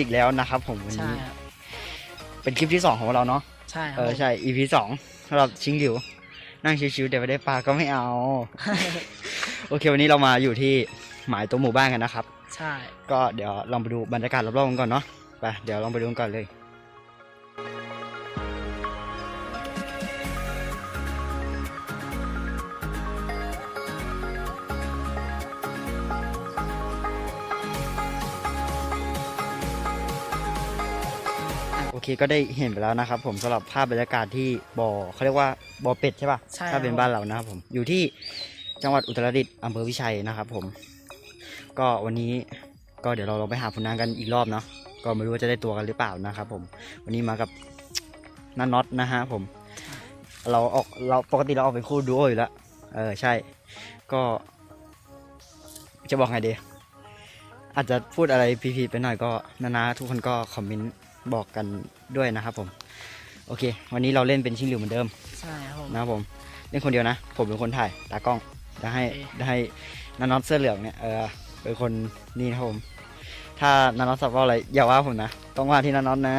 ตกปลากันอีกแล้วนะครับผมวันใช่นี้ ครับเป็นคลิปที่สองของเราเนาะ ใช่คเอรับอใช่ EP สองสำหรับชิงหลิว นั่งชิวๆแต่ไม่ได้ปลาก็ไม่เอา โอเค วันนี้เรามาอยู่ที่หมายตัวหมู่บ้านกันนะครับ ใช่ ก็เดี๋ยวลองไปดูบรรยากาศรอบๆกันก่อนเนาะ ไป เดี๋ยวลองไปดูกันก่อนเลย เคก็ได้เห็นไปแล้วนะครับผมสำหรับภาพบรรยากาศที่บ่อเขาเรียกว่าบ่อเป็ดใช่ปะใช่ถ้าเป็นครับบ้านเรานะครับผมอยู่ที่จังหวัดอุตรดิตถ์อำเภอวิชัยนะครับผม ก็วันนี้ก็เดี๋ยวเราลองไปหาผลงานกันอีกรอบเนาะก็ไม่รู้ว่าจะได้ตัวกันหรือเปล่านะครับผม วันนี้มากับนันน็อตนะฮะผม เราออกเราปกติเราออกเป็นคู่ดูโออยู่แล้วเออใช่ ก็จะบอกไงดีอาจจะพูดอะไรพีๆไปหน่อยก็นานาทุกคนก็คอมเมนต์ บอกกันด้วยนะครับผม โอเค วันนี้เราเล่นเป็นชิงหลิวเหมือนเดิมใช่ครับผมนะครับผม เล่นคนเดียวนะ ผมเป็นคนถ่ายตากล้องจะให้โอเคจะให้นาน็อตเสื้อเหลืองเนี่ยเออเป็นคนนี่นะครับผม ถ้านาน็อตสับว่าอะไรอย่าว่าผมนะ ต้องว่าที่นาน็อตนะ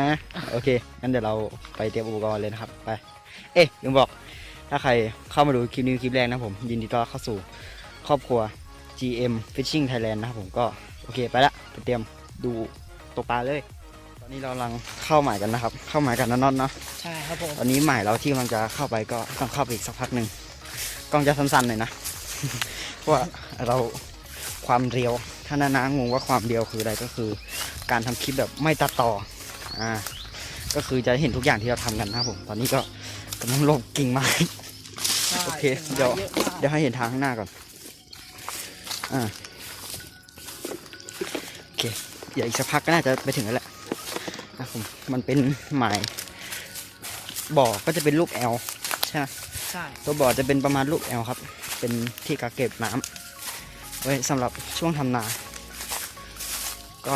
โอเค งั้นเดี๋ยวเราไปเตรียมอุปกรณ์เลยนะครับ ไป เอ๊ะลืมบอก ถ้าใครเข้ามาดูคลิปนี้คลิปแรกนะผม ยินดีต้อนรับเข้าสู่ครอบครัว GM Fishing Thailand นะครับผมก็โอเคไปละไปเตรียมดูตกปลาเลยตอ นนี้เรากำลังเข้าหมายกันนะครับ เข้าหมายกันนาน็อตเนาะใช่ครับผมตอนนี้หมายเราที่กำลังจะเข้าไปก็ต้องเข้าไปอีกสักพักหนึ่งกล้องจะสั้นๆหน่อยนะ เพราะว่าเราความเรียวถ้านานะงงว่าความเรียวคืออะไรก็คือ การทำคลิปแบบไม่ตัดต่ออ่าก็คือจะเห็นทุกอย่างที่เราทำกันนะครับผม ตอนนี้ก็กำลังหลบกิ่งไม้ใช่โอเคเดี๋ยวเยอะมากเดี๋ยวให้เห็นทางข้างหน้าก่อนอ่าโอเคเดี๋ยวอีกสักพักก็น่าจะไปถึงแล้วแหละ นะครับผมมันเป็นหมายบ่อก็จะเป็นรูปแอลใช่ไหมใช่ตัวบ่อจะเป็นประมาณรูปแอลครับ เป็นที่กักเก็บน้ำไว้สำหรับช่วงทำนา ก็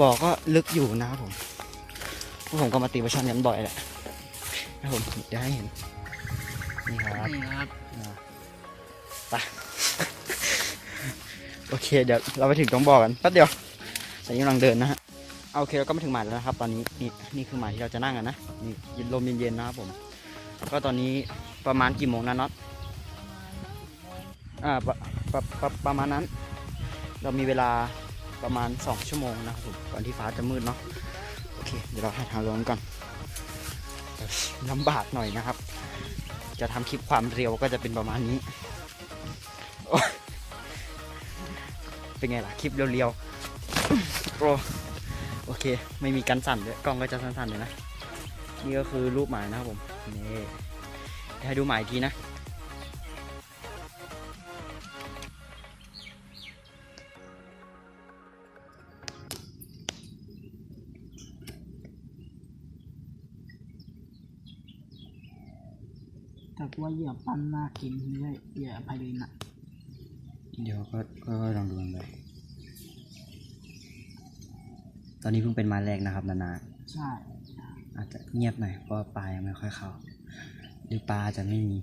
บ่อก็ลึกอยู่นะครับผมพวกผมก็มาตีปลาช่อนกันบ่อยแหละนะครับผมเดี๋ยวให้เห็นนี่ครับนี่นะครับไปโอเคเดี๋ยวเราไปถึงตรงบ่อกันแป๊บเดียวตอนนี้กำลังเดินนะฮะเอา โอเคเราก็มาถึงหมายแล้วนะครับ ตอนนี้นี่นี่คือหมายที่เราจะนั่งกันนะนี่ลมเย็นๆนะครับผม ก็ตอนนี้ประมาณกี่โมงนะน็อตอ่าประประประประมาณนั้น เรามีเวลาประมาณ 2 ชั่วโมงนะครับผมก่อนที่ฟ้าจะมืดเนาะโอเค เดี๋ยวเราหาทางลงก่อนลำบากหน่อยนะครับ จะทำคลิปความเร็วก็จะเป็นประมาณนี้ เป็นไงล่ะ คลิปเรียวๆโอ้ โอเค ไม่มีกันสั่นด้วยกล้องก็จะสั่นๆเลยนะ นี่ก็คือรูปหมายนะครับผมนี่เดี๋ยวให้ดูหมายอีกทีนะ แต่ว่าเหยื่อปั้นน่ากินเลยเหยื่อไพลินอะเดี๋ยวก็ก็ลองดูกันไป ตอนนี้เพิ่งเป็นไมาแรกนะครับนานาใช่ อาจจะเงียบหน่อยเพราะว่าปลายังไม่ค่อยเข้า หรือปลาจะไม่มี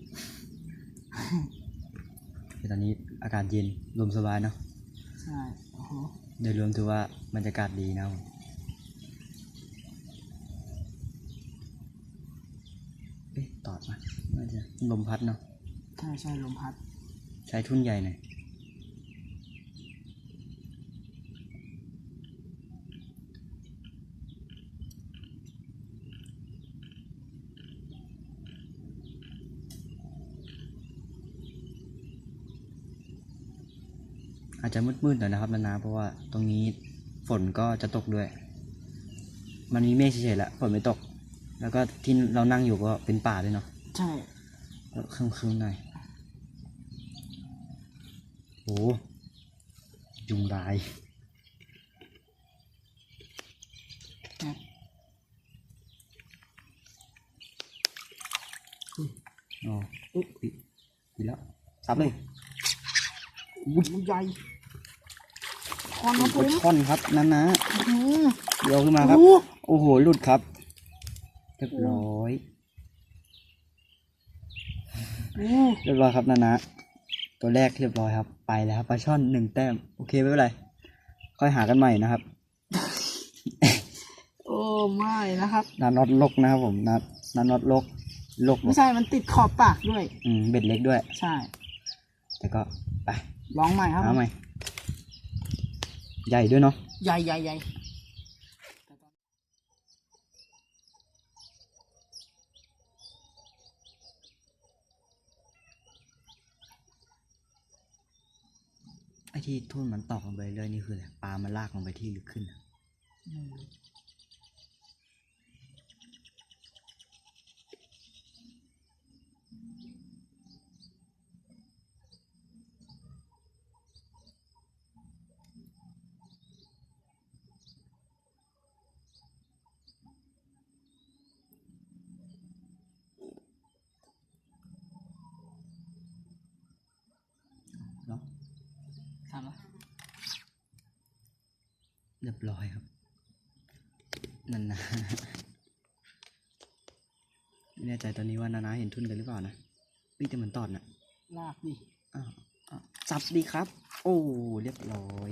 แต่ตอนนี้อากาศเย็นลมสบายเนาะใช่โอ้โหโดยรวมถือว่าบรรยากาศดีนะครับผมเอ๊ะตอดมาน่าจะลมพัดเนาะใช่ใช่ลมพัด ใช้ทุ่นใหญ่หน่อย จจะมืดๆหน่อยนะครับนานาเพราะว่าตรงนี้ฝนก็จะตกด้วย มันมีเมฆเฉยๆแหละฝนไม่ตก แล้วก็ที่เรานั่งอยู่ก็เป็นป่าด้วยเนาะใช่ก็ครึ้มๆหน่อยโอ้ยุงลายนะอ๋ออุ๊ยปิดปิดแล้วซับเลยอุ้ยใหญ่ค อนครับผปลามช่อนครับนั่นนะอืมเดี๋ยวขึ้นมาครับ โอ้โอ้โหหลุดครับเรียบร้อยโอ้เรียบร้อยครับนานะตัวแรกเรียบร้อยครับ ไปแล้วครับปลาช่อนหนึ่งแต้มโอเคไม่เป็นไรค่อยหากันใหม่นะครับไม่นะครับ นาน็อตลกนะครับผมนานาน็อตลกลกไม่ใช่มันติดขอบปากด้วย อืมเบ็ดเล็กด้วย ใช่แต่ก็ไปลองใหม่ครับหาใหม่ ใหญ่ด้วยเนาะใหญ่ใหญ่ใหญ่ไอ้ที่ทุ่นมันตอกลงไปเรื่อยนี่คืออะไรปลามันลากลงไปที่ลึกขึ้นอะ อืม เนาะ ทำแล้ว เรียบร้อยครับ นั่นนะไม่แน่ใจตอนนี้ว่านานาเห็นทุนกันหรือเปล่านะวิ่งแต่เหมือนตอดนะลากดิอ้าวอ้าวจับดีครับ โอ้เรียบร้อย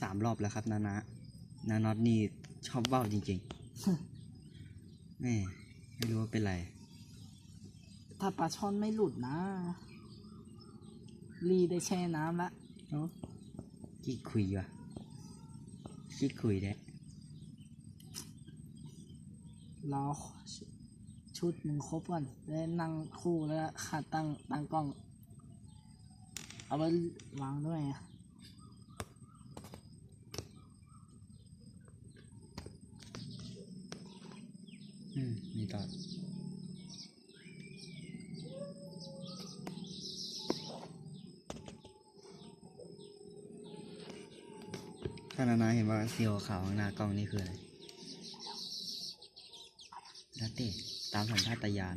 สามรอบแล้วครับ นานะนาน็อตนี่ชอบเบ้าจริงๆแม่ไม่รู้ว่าเป็นไร ถ้าปลาช่อนไม่หลุดนะ รีได้แช่น้ำละเนาะขี้คุยว่ะขี้คุยแด้รอชุดมึงครบก่อนแล้วนั่งคู่แล้วขาดตั้งตั้งกล้อง เอาไว้วางด้วยอะอืมมีต่อ ถ้านานาเห็นว่าเซียวขาวข้างหน้ากล้องนี่คืออะไรแล้วเต้ตามสัญชาตญาณ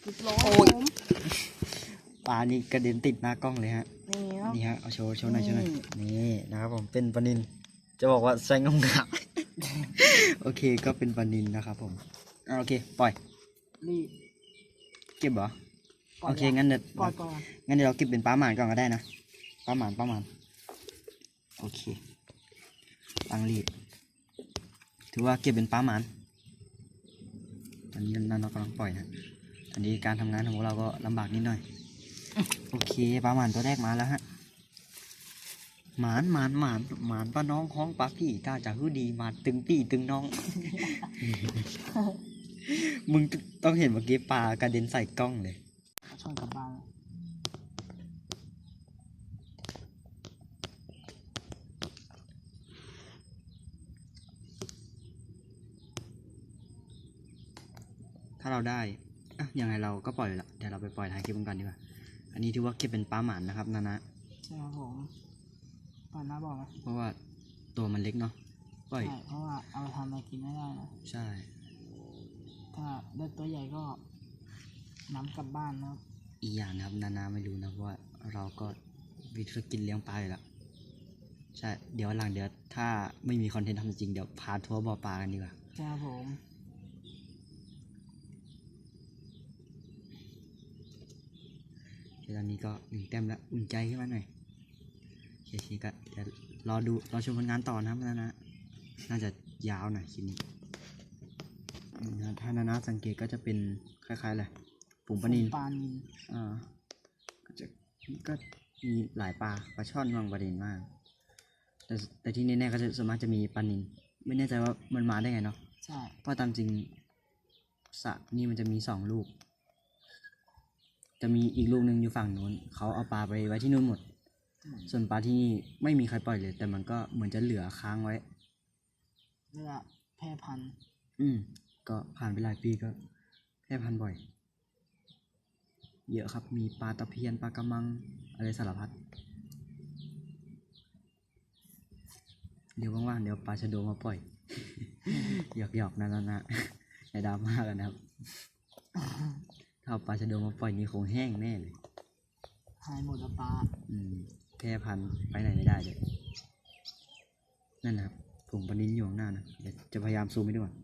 เรียบร้อยโอ้ยผมปลานี่กระเด็นติดหน้ากล้องเลยฮะ นี่ครับนี่ฮะ เอาโชว์โชว์หน่อยโชว์หน่อยนี่นี่นะครับผมเป็นปลานิน จะบอกว่าแซงงงามโอเคก็เป็นปลานินนะครับผมอะโอเค ปล่อย รีเก็บเหรอปล่ยโอเค งั้นเดี๋ยวปล่อยก่อนงั้นเดี๋ยวเราเก็บเป็นปลาหมานก่อนก็ได้นะ ปลาหมานปลาหมานโอเค ตังรีด ถือว่าเก็บเป็นปลาหมานตอนนี้นั่นเรากำลังปล่อยนะ ตอนนี้การทำงานของพวกเราก็ลำบากนิดหน่อย โอเคปลาหมานตัวแรกมาแล้วฮะหมานหมานหมานหมานป้าน้องของป้าพี่ถ้าจะฮือดีหมานตึงปี้ตึงน้อง มึงต้องเห็นเมื่อกี้ปลากระเด็นใส่กล้องเลยช่อนกลับบ้านแล้ว ถ้าเราได้อะยังไงเราก็ปล่อยละเดี๋ยวเราไปปล่อยท้ายคลิปกันก่อนดีกว่า อันนี้ถือว่าเก็บเป็นปลาหมานนะครับนานะใช่ครับผมปล่อยน้าบอกไหมเพราะว่าตัวมันเล็กเนาะปล่อย ใช่เพราะว่าเอาไปทำอะไรกินไม่ได้นะ ใช่ ถ้าได้ตัวใหญ่ก็น้ำกลับบ้านนะครับอีกอย่างนะครับ นานาไม่รู้นะว่าเราก็วิธีกินเลี้ยงปลาอยู่แล้วใช่ เดี๋ยวหลังเดี๋ยวถ้าไม่มีคอนเทนต์ทำจริงเดี๋ยวพาทัวร์บ่อปลากันดีกว่า ใช่ครับผม เดี๋ยว ตอนนี้ก็หนึ่งแต้มแล้วอุ่นใจขึ้นมาหน่อยโอเคๆก็เดี๋ยวรอดูรอชมผลงานต่อนะครับนานะน่าจะยาวหน่อยคลิปนี้อืมถ้านานะสังเกตก็จะเป็นคล้ายๆอะไรปุ่มปลานินปลานินอ่าก็จะก็มีหลายปลาปลาช่อนบางประเด็นมาก แต่แต่ที่แน่ๆก็จะส่วนมากจะมีปลานินไม่แน่ใจว่ามันมาได้ไงเนาะใช่เพราะตามจริงสระนี่มันจะมีสองลูก จะมีอีกลูกหนึ่งอยู่ฝั่งนู้นเขาเอาปลาไปไว้ที่นู่นหมดอืมส่วนปลาที่นี่ไม่มีใครปล่อยเลย แต่มันก็เหมือนจะเหลือค้างไว้เรียกว่าแพร่พันธุ์อืม ก็ผ่านไปหลายปีก็แพร่พันธุ์บ่อย เยอะครับ มีปลาตะเพียนปลากระมัง อะไรสารพัด เดี๋ยวว่างๆเดี๋ยวปลาชะโดมาปล่อย หยอกๆนะนะนะอย่าดราม่ากันนะครับ ถ้าเอาปลาชะโดมาปล่อยนี่คงแห้งแน่เลย หายหมดแล้วปลาอืมแพร่พันธุ์ไปไหนไม่ได้เลย นั่นนะครับผงปลานินอยู่ข้างหน้านะเดี๋ยวจะพยายามซูมให้ดูก่อน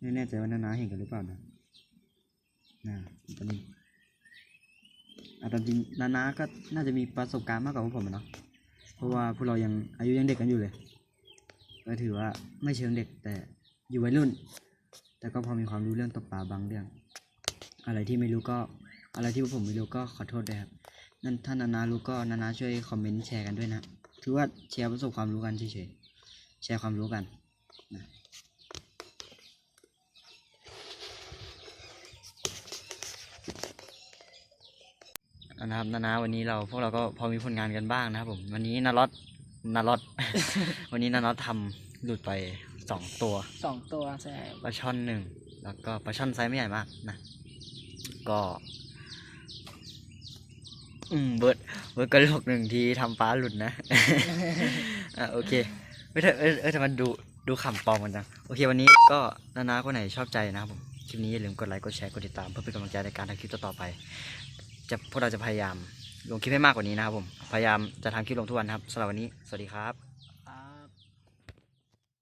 ไม่แน่ใจว่านานาเห็นกันหรือเปล่านะน่าปลานินอะตามจริงนานาก็น่าจะมีประสบการณ์มากกว่าพวกผมอะเนาะ เพราะว่าพวกเรายังอายุยังเด็กกันอยู่เลย ก็ถือว่าไม่เชิงเด็กแต่อยู่วัยรุ่น แต่ก็พอมีความรู้เรื่องตกปลาบางเรื่อง อะไรที่ไม่รู้ก็ อะไรที่ผมไม่รู้ก็ขอโทษด้วยครับนั่นถ้านานารู้ก็นานาช่วยคอมเมนต์แชร์กันด้วยนะถือว่าแชร์ประสบความรู้กันเฉยๆแชร์ความรู้กันนะนะครับนานาวันนี้เราพวกเราก็พอมีผลงานกันบ้างนะครับผมวันนี้นารอดนารอด วันนี้นารอดทำหลุดไป สองตัวสองตัวใช่ปลาช่อนหนึ่งแล้วก็ปลาช่อนไซส์ไม่ใหญ่มากนะ ก็ อืมเบิร์ดเบิร์ดกระโหลกหนึ่งที่ทำปลาหลุดนะ อะโอเค ไม่เถอะเออเออแต่มันดูดูขำปลอมกันจังโอเค วันนี้ก็นานาคนไหนชอบใจนะครับผมคลิปนี้อย่าลืมกดไลค์กดแชร์กดติดตามเพื่อเป็นกำลังใจในการทำคลิปต่อๆไป จะพวกเราจะพยายามลงคลิปให้มากกว่านี้นะครับผม พยายามจะทำคลิปลงทุกวันนะครับสำหรับวันนี้ สวัสดีครับ